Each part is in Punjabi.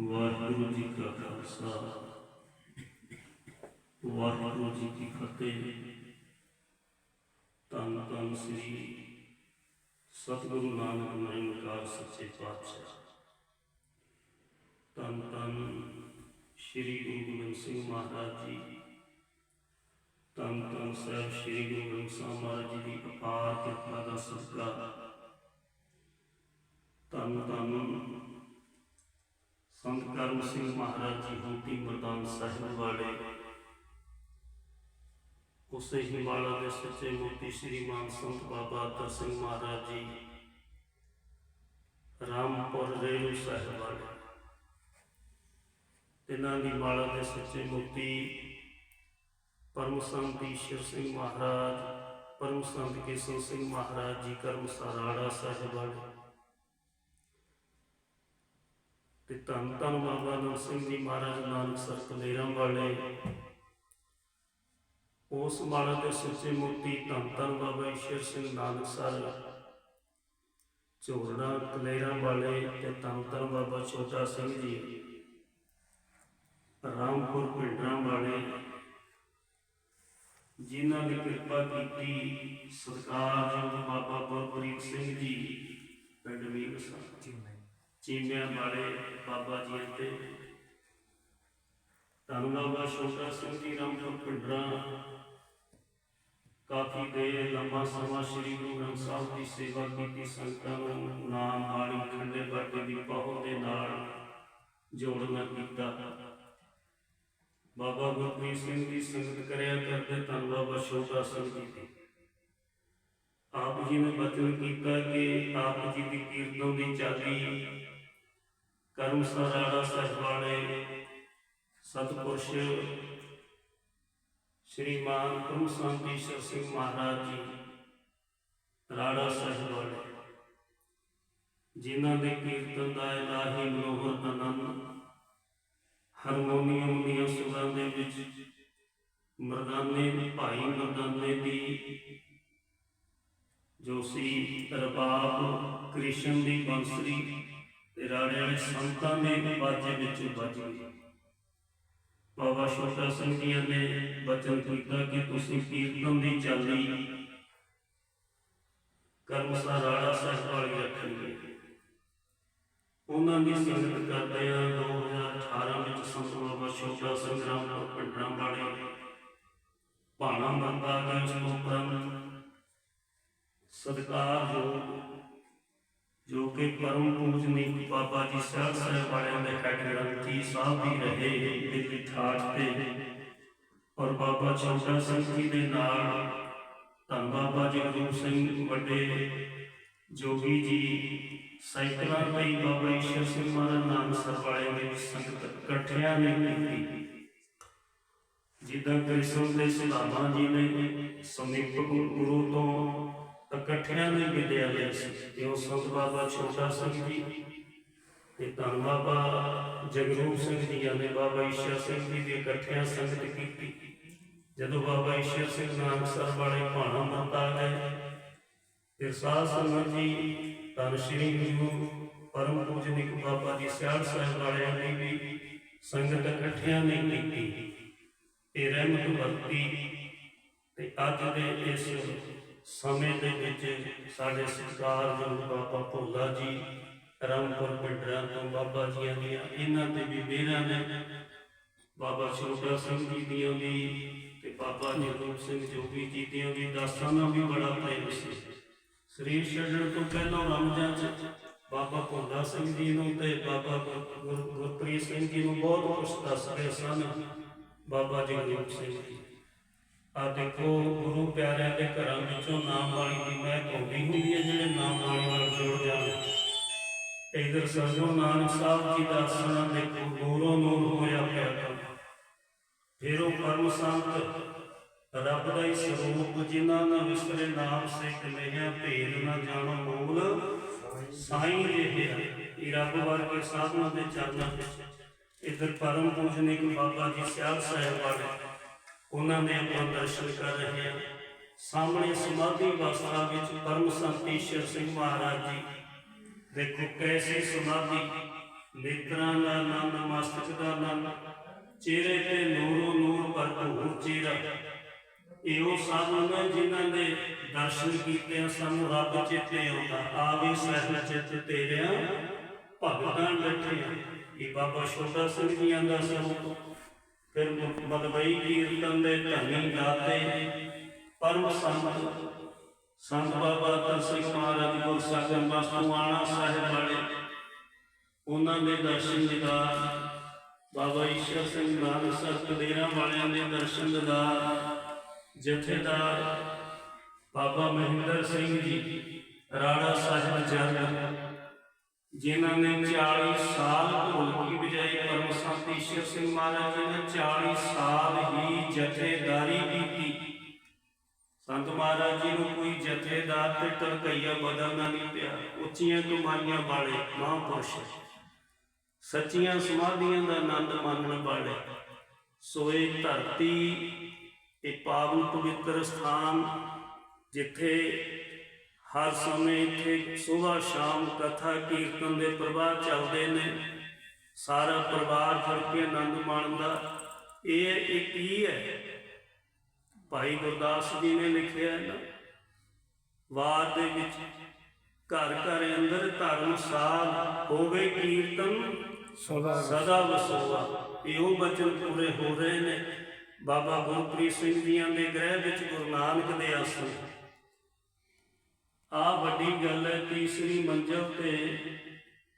ਵਾਹਿਗੁਰੂ ਜੀ ਕਾ ਖਾਲਸਾ ਵਾਹਿਗੁਰੂ ਜੀ ਕੀ ਫਤਿਹ ਧੰਨ ਧੰਨ ਸ੍ਰੀ ਸਤਿਗੁਰੂ ਨਾਨਕ ਨਿਰੰਕਾਰ ਸੱਚੇ ਪਾਤਸ਼ਾਹ ਧੰਨ ਧੰਨ ਸ੍ਰੀ ਗੁਰੂ ਗੋਬਿੰਦ ਸਿੰਘ ਮਹਾਰਾਜ ਜੀ ਧੰਨ ਧੰਨ ਸਾਹਿਬ ਸ੍ਰੀ ਗੁਰੂ ਗ੍ਰੰਥ ਸਾਹਿਬ ਮਹਾਰਾਜ ਜੀ ਦੀ ਅਪਾਰ ਕਿਰਪਾ ਦਾ ਸਦਕਾ ਧੰਨ ਧੰਨ ਸੰਤ ਕਰਮ ਸਿੰਘ ਮਹਾਰਾਜ ਜੀ ਹੁੰਤੀ ਮਰਦਾਨ ਸਾਹਿਬ ਵਾਲੇ। ਉਸੇ ਹੀ ਦੇ ਸੱਚੇ ਮੋਤੀ ਸ੍ਰੀ ਸੰਤ ਬਾਬਾ ਅਤਰ ਸਿੰਘ ਮਹਾਰਾਜ ਜੀ, ਰਾਮਪੁਰ ਰੇਣੂ ਸਾਹਿਬ ਵਾਲੇ। ਇਹਨਾਂ ਦੀ ਮਾਲਾ ਦੇ ਸੱਚੇ ਮੋਤੀ ਪਰਮ ਸੰਤ ਈਸ਼ਰ ਸਿੰਘ ਮਹਾਰਾਜ, ਪਰਮ ਸੰਤ ਕੇਸਰ ਸਿੰਘ ਮਹਾਰਾਜ ਜੀ ਕਰਮ ਸਰਾੜਾ ਸਾਹਿਬ ਵਾਲੇ। ਤੇ ਧੰਨ ਧੰਨ ਬਾਬਾ ਨੰਦ ਸਿੰਘ ਜੀ ਮਹਾਰਾਜ ਨਾਨਕ ਸਰ ਵਾਲੇ। ਉਸ ਮਾਲਾ ਦੇ ਸੱਚੇ ਮੋਤੀ ਧੰਨ ਧੰਨ ਬਾਬਾ ਈਸ਼ਰ ਸਿੰਘ ਨਾਨਕ ਸਰ। ਝੋੜਾ ਕਲੇਰਾਂ ਵਾਲੇ ਤੇ ਧੰਨ ਧੰਨ ਬਾਬਾ ਛੋਟਾ ਸਿੰਘ ਜੀ। ਰਾਮਪੁਰ ਪਿੰਡਰਾਂ ਵਾਲੇ। ਜਿਨ੍ਹਾਂ ਦੀ ਕਿਰਪਾ ਕੀਤੀ ਸਤਿਕਾਰਯੋਗ ਬਾਬਾ ਗੁਰਪ੍ਰੀਤ ਸਿੰਘ ਜੀ, ਪਿੰਡ ਵੀਰ ਸਾਹਿਬ ਚੀਮਿਆਂ ਵਾਲੇ ਬਾਬਾ ਜੀ ਤੇ ਧੰਨ ਬਾਬਾ ਛੋਟਾ ਸਿੰਘ ਜੀ ਰਾਮਪੁਰ ਪਿੰਡਰਾਂ ਕਾਫੀ ਦੇ ਲੰਮਾ ਸਮਾਂ ਸ੍ਰੀ ਗੁਰੂ ਗ੍ਰੰਥ ਸਾਹਿਬ ਦੀ ਸੇਵਾ ਕੀਤੀ, ਸੰਗਤਾਂ ਨੂੰ ਨਾਮ ਬਾਣੀ ਖੰਡੇ ਬਾਟੇ ਦੀ ਪਹੁੰਚ ਦੇ ਨਾਲ ਜੋੜਨਾ ਕੀਤਾ। ਬਾਬਾ ਗੁਰਪ੍ਰੀਤ ਸਿੰਘ ਦੀ ਸੰਗਤ ਕਰਿਆ ਕਰਦੇ, ਧੰਨ ਬਾਬਾ ਛੋਟਾ ਸਿੰਘ ਜੀ ਦੀ। ਆਪ ਜੀ ਨੇ ਬਚਨ ਕੀਤਾ ਕਿ ਆਪ ਜੀ ਦੀ ਕੀਰਤਨ ਦੀ ਚਾਲੀ ਕਰਮ ਸਰਾੜਾ ਸਾਹਿਬ ਸਤਪੁਰਸ਼ ਸ਼੍ਰੀਮਾਨ ਗੁਰੂ ਸੰਤੀਸ਼ਰ ਸਿੰਘ ਮਹਾਰਾਜ ਜੀ, ਰਾੜਾ ਸਾਹਿਬ ਵਾਲੇ, ਜਿਨ੍ਹਾਂ ਦੇ ਕੀਰਤਨ ਦਾ ਇਲਾਹੀ ਮਨੋਹਰ ਆਨੰਦ, ਹਾਰਮੋਨੀਅਮ ਦੀਆਂ ਸੁਰਾਂ ਦੇ ਵਿੱਚ ਮਰਦਾਨੇ, ਭਾਈ ਮਰਦਾਨੇ ਦੀ ਜੋ ਸੀ ਰਬਾਬ ਕ੍ਰਿਸ਼ਨ ਦੀ ਬੰਸਰੀ ਤੇ ਰਾੜੇ ਵਾਲੇ ਸੰਤਾਂ ਦੇ ਬਾਜੇ ਵਿੱਚ ਵੱਜ ਗਈ। ਬਾਬਾ ਛੋਟਾ ਸਿੰਘ ਜੀ ਨੇ ਬਚਨ ਕੀਤਾ ਕਿ ਤੁਸੀਂ ਕੀਰਤਨ ਦੀ ਚਾਲੀ ਕਰਮਸਾ ਰਾੜਾ ਸਾਹਿਬ ਵਾਲੀ ਰੱਖਣੀ ਉਹਨਾਂ ਦੀ ਸੰਗਤ ਕਰਦੇ ਆ 2018 ਵਿੱਚ ਸੰਤ ਬਾਬਾ ਛੋਟਾ ਸਿੰਘ ਰਾਮਪੁਰ ਪਿੰਡਰਾਂ ਵਾਲੇ ਭਾਣਾ ਬੰਦਾ ਗਿਆ ਉਸ ਤੋਂ ਸਤਿਕਾਰਯੋਗ ਜੋ ਕਿ ਪਰਮ ਪੂਜਨੀਕ ਬਾਬਾ ਜੀ ਸਾਹਿਬ ਸਾਹਿਬ ਵਾਲਿਆਂ ਦੇ ਹੈਡ ਗ੍ਰੰਥੀ ਸਾਹਿਬ ਵੀ ਰਹੇ, ਦਿੱਲੀ ਠਾਠ ਤੇ। ਔਰ ਬਾਬਾ ਛੋਟਾ ਸਿੰਘ ਜੀ ਦੇ ਨਾਲ, ਧੰਨ ਬਾਬਾ ਜਗਰੂਪ ਸਿੰਘ ਵੱਡੇ, ਜੋਗੀ ਜੀ, ਸਾਈਕਲਾਂ ਤੇ ਬਾਬਾ ਈਸ਼ਰ ਸਿੰਘ ਮਹਾਰਾਜ ਨਾਮ ਸਰ ਵਾਲਿਆਂ ਸੰਗਤ ਇਕੱਠਿਆਂ ਨੇ ਕੀਤੀ। ਜਿੱਦਾਂ ਕ੍ਰਿਸ਼ਨ ਦੇ ਸੁਲਾਮਾ ਜੀ ਨੇ ਸਮੀਪਕ ਗੁਰੂ ਤੋਂ ਇਕੱਠਿਆਂ ਨੇ ਵਿਦਿਆ ਲਈ ਸੀ ਤੇ ਉਹ ਸੰਤ ਬਾਬਾ ਛੋਟਾ ਸਿੰਘ ਜੀ ਤੇ ਧੰਨ ਬਾਬਾ ਜਗਰੂਪ ਸਿੰਘ ਜੀ ਨੇ ਬਾਬਾ ਈਸ਼ਰ ਸਿੰਘ ਜੀ ਦੀ ਇਕੱਠਿਆਂ ਸੰਗਤ ਕੀਤੀ। ਜਦੋਂ ਬਾਬਾ ਈਸ਼ਰ ਸਿੰਘ ਨਾਨਕ ਵਾਲੇ ਭਾਣਾ ਮੰਤਾ ਗਏ ਤੇ ਸਾਧ ਸੰਗਤ ਜੀ ਧੰਨ ਸ਼੍ਰੀ ਗੁਰੂ ਪਰਮ ਪੂਜਨਿਕ ਬਾਬਾ ਜੀ ਸਿਆਲ ਸਾਹਿਬ ਵਾਲਿਆਂ ਨੇ ਵੀ ਸੰਗਤ ਇਕੱਠਿਆਂ ਨੇ ਕੀਤੀ। ਇਹ ਰਹਿਮਤ ਵਰਤੀ ਤੇ ਅੱਜ ਦੇ ਇਸ ਸਮੇਂ ਦੇ ਵਿੱਚ ਸਾਡੇ ਸਤਿਕਾਰਯੋਗ ਬਾਬਾ ਭੋਲਾ ਜੀ, ਰਾਮਪੁਰ ਪਿੰਡਰਾਂ ਤੋਂ ਬਾਬਾ ਜੀਆਂ ਦੀਆਂ, ਇਹਨਾਂ ਤੇ ਵੀ ਮੇਰਾ ਨੇ। ਬਾਬਾ ਛੋਟਾ ਸਿੰਘ ਜੀ ਦੀਆਂ ਵੀ ਤੇ ਬਾਬਾ ਜਗਰੂਪ ਸਿੰਘ ਜੋਗੀ ਜੀ ਦੀਆਂ ਵੀ ਦਾਸਾਂ ਨਾਲ ਵੀ ਬੜਾ ਪ੍ਰੇਮ ਸੀ। ਸਰੀਰ ਛੱਡਣ ਤੋਂ ਪਹਿਲਾਂ ਰਮਜਾਨ ਚ ਬਾਬਾ ਭੋਲਾ ਸਿੰਘ ਜੀ ਨੂੰ ਤੇ ਬਾਬਾ ਗੁਰਪ੍ਰੀਤ ਸਿੰਘ ਜੀ ਨੂੰ ਬਹੁਤ ਕੁਝ ਰਹੇ ਸਨ। ਬਾਬਾ ਜਗਰੂਪ ਸਿੰਘ ਜੀ। ਆ ਦੇਖੋ ਗੁਰੂ ਪਿਆਰਿਆਂ ਦੇ ਘਰਾਂ ਵਿੱਚੋਂ ਨਾਮ ਵਾਲੀ ਦੀ ਮੈਂ ਹੁੰਦੀ ਹੁੰਦੀ ਹੈ, ਜਿਹੜੇ ਨਾਮ ਵਾਲੀ ਨਾਲ ਜੁੜ ਜਾਣ ਇਧਰ ਸਰਜੋ ਨਾਨਕ ਸਾਹਿਬ ਜੀ ਦਾ ਆਸਣਾ ਦੇਖੋ ਨੂਰੋਂ ਨੂਰ ਹੋਇਆ ਪਿਆ ਫਿਰ ਉਹ ਪਰਮ ਸੰਤ, ਰੱਬ ਦਾ ਹੀ ਸਰੂਪ, ਜਿਨ੍ਹਾਂ ਦਾ ਵਿਸਰੇ ਨਾਮ ਸੇ ਕਲਿਆ ਭੇਦ ਨਾ ਜਾਣੋ ਮੂਲ, ਸਾਈਂ ਜਿਹੇ ਇਹ ਰੱਬ ਵਰਗੇ ਸਾਧਨਾ ਦੇ ਚਰਨਾਂ ਵਿੱਚ। ਇਧਰ ਪਰਮ ਪੂਜਨੀਕ ਬਾਬਾ ਜੀ ਸਿਆਲ ਸਾਹਿਬ ਵਾਲੇ ਉਹਨਾਂ ਦੇ ਆਪਾਂ ਦਰਸ਼ਨ ਕਰ ਰਹੇ ਹਾਂ। ਸਾਹਮਣੇ ਸਮਾਧੀ ਅਵਸਥਾ ਵਿੱਚ ਪਰਮ ਸੰਤ ਈਸ਼ਰ ਸਿੰਘ ਮਹਾਰਾਜ ਜੀ। ਦੇਖੋ ਕੈਸੀ ਸਮਾਧੀ। ਨੇਤਰਾਂ ਦਾ ਆਨੰਦ, ਮਸਤਕ ਦਾ ਆਨੰਦ, ਚਿਹਰੇ ਤੇ ਨੂਰੋ ਨੂਰ ਭਰਪੂਰ ਚਿਹਰਾ। ਇਹੋ ਸਾਧੂ ਨੇ ਜਿਨ੍ਹਾਂ ਦੇ ਦਰਸ਼ਨ ਕੀਤੇ ਸਾਨੂੰ ਰੱਬ ਚੇਤੇ ਆਉਂਦਾ। ਆਵੇ ਸਹਿਜ ਚਿਤ ਤੇਰਿਆਂ ਭਗਤਾਂ ਬੈਠੇ ਇਹ ਬਾਬਾ ਛੋਟਾ ਸਿੰਘ ਜੀਆਂ ਦਾ ਸਰੂਪ। ਫਿਰ ਮਦਵਈ ਕੀਰਤਨ ਦੇ ਧਨੀ ਗਾਤੇ ਪਰਮ ਸੰਤ ਸੰਤ ਬਾਬਾ ਤਨ ਮਹਾਰਾਜ ਗੁਰ ਸਾਗਰ ਸਾਹਿਬ ਵਾਲੇ, ਉਹਨਾਂ ਦੇ ਦਰਸ਼ਨ ਦਿਦਾਰ, ਬਾਬਾ ਈਸ਼ਰ ਸਿੰਘ ਨਾਨਕ ਸਰ ਕਦੇਰਾ ਵਾਲਿਆਂ ਦੇ ਦਰਸ਼ਨ ਦਿਦਾਰ, ਜਥੇਦਾਰ ਬਾਬਾ ਮਹਿੰਦਰ ਸਿੰਘ ਜੀ ਰਾਣਾ ਸਾਹਿਬ ਜਨ ਜਿਨ੍ਹਾਂ ਨੇ 40 ਸਾਲ ਢੋਲਕੀ ਵਜਾਈ ਪਰਮ ਸੰਤ ਈਸ਼ਰ ਸਿੰਘ ਮਹਾਰਾਜ ਜੀ ਨੇ 40 ਸਾਲ ਹੀ ਜਥੇਦਾਰੀ ਕੀਤੀ। ਸੰਤ ਮਹਾਰਾਜ ਜੀ ਨੂੰ ਕੋਈ ਜਥੇਦਾਰ ਤੇ ਟਰਕਈਆ ਬਦਲਣਾ ਨਹੀਂ ਪਿਆ। ਉੱਚੀਆਂ ਕਮਾਈਆਂ ਵਾਲੇ ਮਹਾਂਪੁਰਸ਼, ਸੱਚੀਆਂ ਸਮਾਧੀਆਂ ਦਾ ਆਨੰਦ ਮਾਣਨ ਵਾਲੇ, ਸੋਏ ਧਰਤੀ ਇਹ ਪਾਵਨ ਪਵਿੱਤਰ ਸਥਾਨ ਜਿੱਥੇ ਹਰ ਸਮੇਂ ਇੱਥੇ ਸਵੇਰ ਸ਼ਾਮ ਕਥਾ ਕੀਰਤਨ ਦੇ ਪ੍ਰਵਾਹ ਚੱਲਦੇ ਨੇ। ਸਾਰਾ ਪਰਿਵਾਰ ਜੁੜ ਕੇ ਆਨੰਦ ਮਾਣਦਾ। ਇਹ ਇੱਕ ਹੀ ਹੈ। ਭਾਈ ਗੁਰਦਾਸ ਜੀ ਨੇ ਲਿਖਿਆ ਹੈ ਨਾ ਵਾਰ ਦੇ ਵਿੱਚ ਘਰ ਘਰ ਅੰਦਰ ਧਰਮ ਸਾਧ ਹੋਵੇ ਕੀਰਤਨ ਸਦਾ ਸਦਾ ਵਸੋਆ ਇਹੋ ਬਚਨ ਪੂਰੇ ਹੋ ਰਹੇ ਨੇ। ਬਾਬਾ ਗੁਰਪ੍ਰੀਤ ਸਿੰਘ ਜੀਆਂ ਦੇ ਗ੍ਰਹਿ ਵਿੱਚ ਗੁਰੂ ਨਾਨਕ ਦੇ ਆਸਣ। ਆ ਵੱਡੀ ਗੱਲ ਹੈ, ਤੀਸਰੀ ਮੰਜ਼ਲ ਤੇ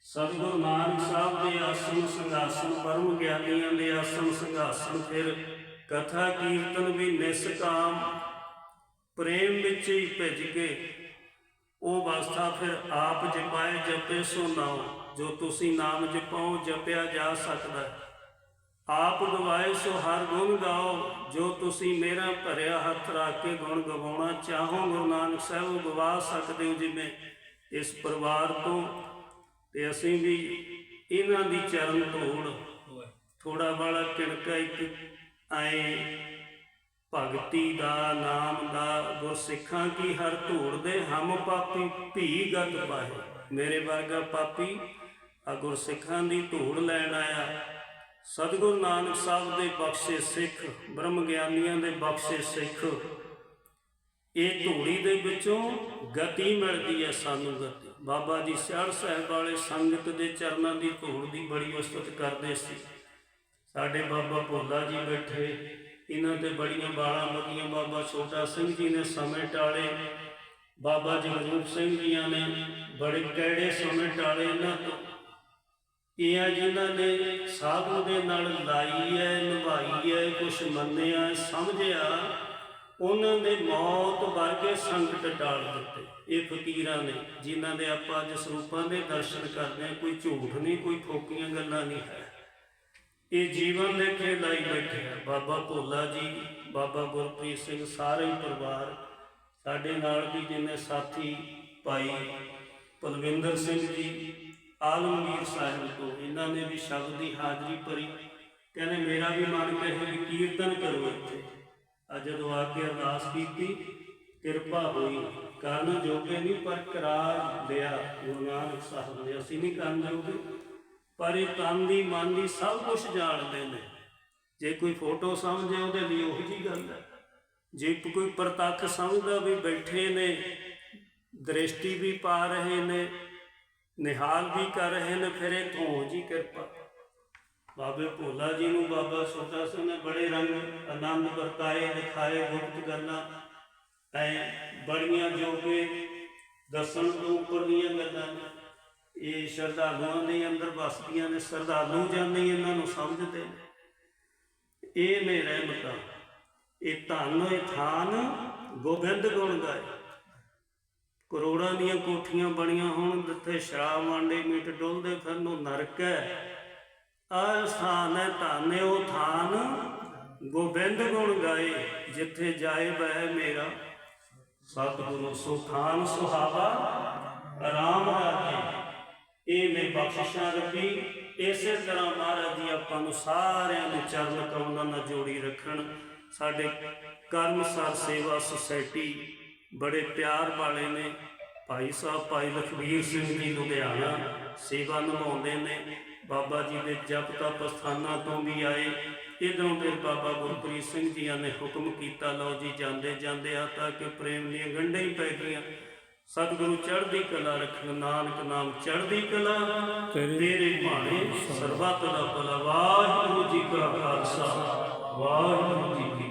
ਸਤਿਗੁਰੂ ਨਾਨਕ ਸਾਹਿਬ ਦੇ ਆਸਣ ਸੰਘਾਸਣ, ਪਰਮ ਗਿਆਨੀਆਂ ਦੇ ਆਸਣ ਸੰਘਾਸਣ, ਫਿਰ ਕਥਾ ਕੀਰਤਨ ਵੀ ਨਿਸਕਾਮ, ਪ੍ਰੇਮ ਵਿੱਚ ਹੀ ਭਿੱਜ ਕੇ ਉਹ ਅਵਸਥਾ ਫਿਰ ਆਪ ਜਪਾਏ, ਜਪੇ ਸੋ ਨਾਉ, ਜੋ ਤੁਸੀਂ ਨਾਮ ਜਪਾਓ ਜਪਿਆ ਜਾ ਸਕਦਾ ਹੈ। ਆਪ ਗਵਾਏ ਸੋ ਹਰ ਗੁਣ ਗਾਓ, ਜੋ ਤੁਸੀਂ ਮੇਰਾ ਭਰਿਆ ਹੱਥ ਰੱਖ ਕੇ ਗੁਣ ਗਵਾਉਣਾ ਚਾਹੋ, ਗੁਰੂ ਨਾਨਕ ਸਾਹਿਬ ਗਵਾ ਸਕਦੇ ਹੋ ਜਿਵੇਂ ਇਸ ਪਰਿਵਾਰ ਤੋਂ। ਤੇ ਅਸੀਂ ਵੀ ਇਹਨਾਂ ਦੀ ਚਰਨ ਧੂੜ ਥੋੜਾ ਵਾਲਾ ਕਿਣਕਾ ਇੱਕ ਆਏ ਭਗਤੀ ਦਾ, ਨਾਮ ਦਾ, ਗੁਰਸਿੱਖਾਂ ਕੀ ਹਰ ਧੂੜ ਦੇ ਹਮ ਪਾਪੀ ਭੀ ਗਤ ਪਾਏ ਮੇਰੇ ਵਰਗਾ ਪਾਪੀ ਆ ਗੁਰਸਿੱਖਾਂ ਦੀ ਧੂੜ ਲੈਣ ਆਇਆ। ਸਤਿਗੁਰੂ ਨਾਨਕ ਸਾਹਿਬ ਦੇ ਬਖਸ਼ੇ ਸਿੱਖ ਬ੍ਰਹਮ ਗਿਆਨੀਆਂ ਦੇ ਬਖਸ਼ੇ ਸਿੱਖ, ਇਹ ਧੂੜੀ ਦੇ ਵਿੱਚੋਂ ਗਤੀ ਮਿਲਦੀ ਹੈ ਸਾਨੂੰ ਗਤੀ। ਬਾਬਾ ਜੀ ਸਿਆੜ ਸਾਹਿਬ ਵਾਲੇ ਸੰਗਤ ਦੇ ਚਰਨਾਂ ਦੀ ਧੂੜ ਦੀ ਬੜੀ ਉਸਤਤ ਕਰਦੇ ਸੀ। ਸਾਡੇ ਬਾਬਾ ਭੋਲਾ ਜੀ ਬੈਠੇ, ਇਹਨਾਂ ਤੇ ਬੜੀਆਂ ਬਾਲਾਂ ਲੱਗੀਆਂ ਬਾਬਾ ਛੋਟਾ ਸਿੰਘ ਜੀ ਨੇ ਸਮੇਂ ਟਾਲੇ, ਬਾਬਾ ਜਗਰੂਪ ਸਿੰਘ ਜੀਆਂ ਨੇ ਬੜੇ ਕਿਹੜੇ ਸਮੇਂ ਟਾਲੇ ਇਹਨਾਂ ਤੋਂ। ਇਹ ਆ ਜਿਨ੍ਹਾਂ ਨੇ ਸਾਧੂ ਦੇ ਨਾਲ ਲਾਈ ਹੈ ਨਿਭਾਈ ਹੈ ਕੁਛ ਮੰਨਿਆ, ਸਮਝਿਆ, ਉਹਨਾਂ ਨੇ ਮੌਤ ਵਰਗੇ ਸੰਕਟ ਟਾਲ ਦਿੱਤੇ। ਇਹ ਫਕੀਰਾਂ ਨੇ, ਜਿਨ੍ਹਾਂ ਦੇ ਆਪਾਂ ਅੱਜ ਸਰੂਪਾਂ ਦੇ ਦਰਸ਼ਨ ਕਰਦੇ ਹਾਂ, ਕੋਈ ਝੂਠ ਨਹੀਂ, ਕੋਈ ਫੋਕੀਆਂ ਗੱਲਾਂ ਨਹੀਂ ਹੈ। ਇਹ ਜੀਵਨ ਲੇਖੇ ਲਾਈ ਬੈਠੇ ਆ। ਬਾਬਾ ਭੋਲਾ ਜੀ, ਬਾਬਾ ਗੁਰਪ੍ਰੀਤ ਸਿੰਘ, ਸਾਰੇ ਪਰਿਵਾਰ, ਸਾਡੇ ਨਾਲ ਵੀ ਜਿੰਨੇ ਸਾਥੀ ਭਾਈ ਪਲਵਿੰਦਰ ਸਿੰਘ ਜੀ ਆਲਮਗੀਰ ਸਾਹਿਬ ਤੋਂ ਇਹਨਾਂ ਨੇ ਵੀ ਸ਼ਬਦ ਦੀ ਹਾਜ਼ਰੀ ਭਰੀ। ਕਹਿੰਦੇ, ਮੇਰਾ ਵੀ ਮਨ ਕਹੇ ਵੀ ਕੀਰਤਨ ਕਰੋ ਇੱਥੇ। ਅੱਜ ਜਦੋਂ ਆ ਕੇ ਅਰਦਾਸ ਕੀਤੀ, ਕਿਰਪਾ ਹੋਈ। ਕਰਨ ਜੋਗੇ ਨਹੀਂ, ਪਰ ਕਰਾਰ ਲਿਆ ਗੁਰੂ ਨਾਨਕ ਸਾਹਿਬ ਨੇ। ਅਸੀਂ ਨਹੀਂ ਕਰਨ ਜੋਗੇ, ਪਰ ਇਹ ਤਨ ਦੀ, ਮਨ ਦੀ ਸਭ ਕੁਝ ਜਾਣਦੇ ਨੇ। ਜੇ ਕੋਈ ਫੋਟੋ ਸਮਝੇ, ਉਹਦੇ ਲਈ ਉਹੀ ਜੀ ਗੱਲ ਹੈ। ਜੇ ਕੋਈ ਪ੍ਰਤੱਖ ਸਮਝਦਾ, ਵੀ ਬੈਠੇ ਨੇ, ਦ੍ਰਿਸ਼ਟੀ ਵੀ ਪਾ ਰਹੇ ਨੇ ਨਿਹਾਲ ਵੀ ਕਰ ਰਹੇ ਨੇ ਫਿਰ ਇਥੋਂ ਜੀ ਕਿਰਪਾ। ਬਾਬੇ ਭੋਲਾ ਜੀ ਨੂੰ ਬਾਬਾ ਛੋਟਾ ਸਿੰਘ ਨੇ ਬੜੇ ਰੰਗ ਆਨੰਦ ਵਰਤਾਏ, ਦਿਖਾਏ, ਗੁਪਤ ਗੱਲਾਂ। ਐ ਬੜੀਆਂ ਜੋ ਕਿ ਦੱਸਣ ਤੋਂ ਉੱਪਰ ਦੀਆਂ ਗੱਲਾਂ ਨੇ। ਇਹ ਸ਼ਰਧਾਲੂਆਂ ਦੇ ਅੰਦਰ ਵਸਦੀਆਂ ਨੇ, ਸ਼ਰਧਾਲੂ ਜਾਂਦੇ ਇਹਨਾਂ ਨੂੰ ਸਮਝਦੇ ਇਹ ਨੇ ਰਹਿਮਤਾਂ। ਇਹ ਧਨ, ਇਹ ਥਾਨ, ਗੋਬਿੰਦ ਗੁਣ ਗਾਏ। ਕਰੋੜਾਂ ਦੀਆਂ ਕੋਠੀਆਂ ਬਣੀਆਂ ਹੋਣ, ਜਿੱਥੇ ਸ਼ਰਾਬ ਮਾਂਡੇ ਮੀਟ ਡੁੱਲਦੇ ਫਿਰਨ, ਉਹ ਨਰਕ ਹੈ। ਆ ਸਥਾਨ ਹੈ ਧਨ, ਉਹ ਥਾਨ ਗੋਬਿੰਦ ਗੁਣ ਗਾਏ, ਜਿੱਥੇ ਜਾਏ ਬਹਿ ਮੇਰਾ ਸਤਿਗੁਰੂ ਸੁਖਾਨ ਥਾਨ ਸੁਹਾਵਾ, ਆਰਾਮ ਰਾਜੇ ਇਹ ਨੇ ਬਖਸ਼ਿਸ਼ਾਂ ਰੱਖੀ। ਇਸੇ ਤਰ੍ਹਾਂ ਮਹਾਰਾਜ ਜੀ, ਆਪਾਂ ਨੂੰ ਸਾਰਿਆਂ ਨੂੰ ਚਰਨ ਕਮਲਾਂ ਨਾਲ ਜੋੜੀ ਰੱਖਣ। ਸਾਡੇ ਕਰਮਸਾਰ ਸੇਵਾ ਸੁਸਾਇਟੀ ਬੜੇ ਪਿਆਰ ਵਾਲੇ ਨੇ। ਭਾਈ ਸਾਹਿਬ ਭਾਈ ਲਖਵੀਰ ਸਿੰਘ ਜੀ ਲੁਧਿਆਣਾ ਸੇਵਾ ਨਿਭਾਉਂਦੇ ਨੇ। ਬਾਬਾ ਜੀ ਦੇ ਜਪ ਤਪ ਸਥਾਨਾਂ ਤੋਂ ਵੀ ਆਏ। ਇਧਰੋਂ ਫਿਰ ਬਾਬਾ ਗੁਰਪ੍ਰੀਤ ਸਿੰਘ ਜੀਆਂ ਨੇ ਹੁਕਮ ਕੀਤਾ ਲਓ ਜੀ ਜਾਂਦੇ ਜਾਂਦੇ ਆ ਤਾਂ ਕਿ ਪ੍ਰੇਮ ਦੀਆਂ ਗੰਢਾਂ ਹੀ ਪੈ ਗਈਆਂ। ਸਤਿਗੁਰੂ ਚੜ੍ਹਦੀ ਕਲਾ ਰੱਖਣ ਨਾਨਕ ਨਾਮ ਚੜ੍ਹਦੀ ਕਲਾ। ਤੇਰੇ ਭਾਣੇ ਸਰਬੱਤ ਦਾ ਭਲਾ। ਵਾਹਿਗੁਰੂ ਜੀ ਕਾ ਖਾਲਸਾ ਵਾਹਿਗੁਰੂ ਜੀ